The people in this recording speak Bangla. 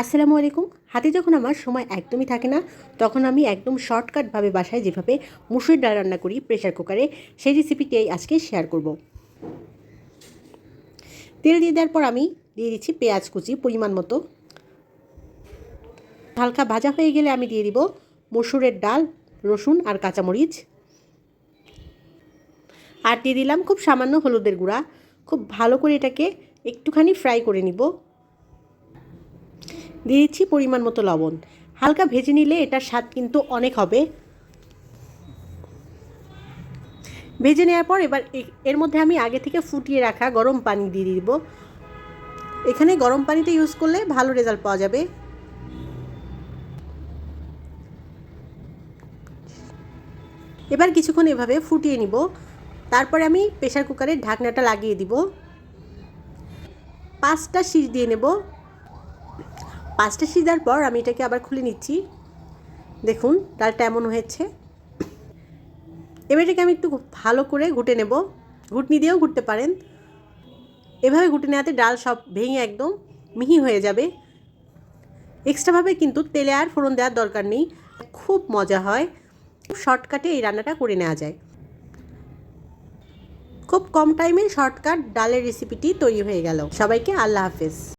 আসসালামু আলাইকুম। হাতে যখন আমার সময় একদমই থাকে না, তখন আমি একদম শর্টকাটভাবে বাসায় যেভাবে মুসুরির ডাল রান্না করি প্রেশার কুকারে, সেই রেসিপিটাই আজকে শেয়ার করব। তেল দিয়ে দেওয়ার পর আমি দিয়ে দিচ্ছি পেঁয়াজ কুচি পরিমাণ মতো। হালকা ভাজা হয়ে গেলে আমি দিয়ে দিব মসুরের ডাল, রসুন আর কাঁচামরিচ। আর দিয়ে দিলাম খুব সামান্য হলুদের গুঁড়া। খুব ভালো করে এটাকে একটুখানি ফ্রাই করে নিব। দিয়ে দিচ্ছি পরিমাণ মতো লবণ। হালকা ভেজে নিলে এটার স্বাদ কিন্তু অনেক হবে। ভেজে নেওয়ার পর এবার এর মধ্যে আমি আগে থেকে ফুটিয়ে রাখা গরম পানি দিয়ে দিব। এখানে গরম পানিটা ইউজ করলে ভালো রেজাল্ট পাওয়া যাবে। এবার কিছুক্ষণ এভাবে ফুটিয়ে নিব। তারপরে আমি প্রেশার কুকারের ঢাকনাটা লাগিয়ে দিব। পাঁচটা সিজ দিয়ে নেব। পাঁচটা সিজার পর আমি এটাকে আবার খুলে নিচ্ছি। দেখুন, ডালটা এমন হয়েছে। এবার এটাকে আমি একটু ভালো করে ঘুটে নেব। ঘুটনি দিয়েও ঘুরতে পারেন। এভাবে ঘুটে নেওয়াতে ডাল সব ভেঙে একদম মিহি হয়ে যাবে। এক্সট্রাভাবে কিন্তু তেলে আর ফোড়ন দেওয়ার দরকার নেই। খুব মজা হয়। খুব শর্টকাটে এই রান্নাটা করে নেওয়া যায়। খুব কম টাইমে শর্টকাট ডালের রেসিপিটি তৈরি হয়ে গেল। সবাইকে আল্লাহ হাফেজ।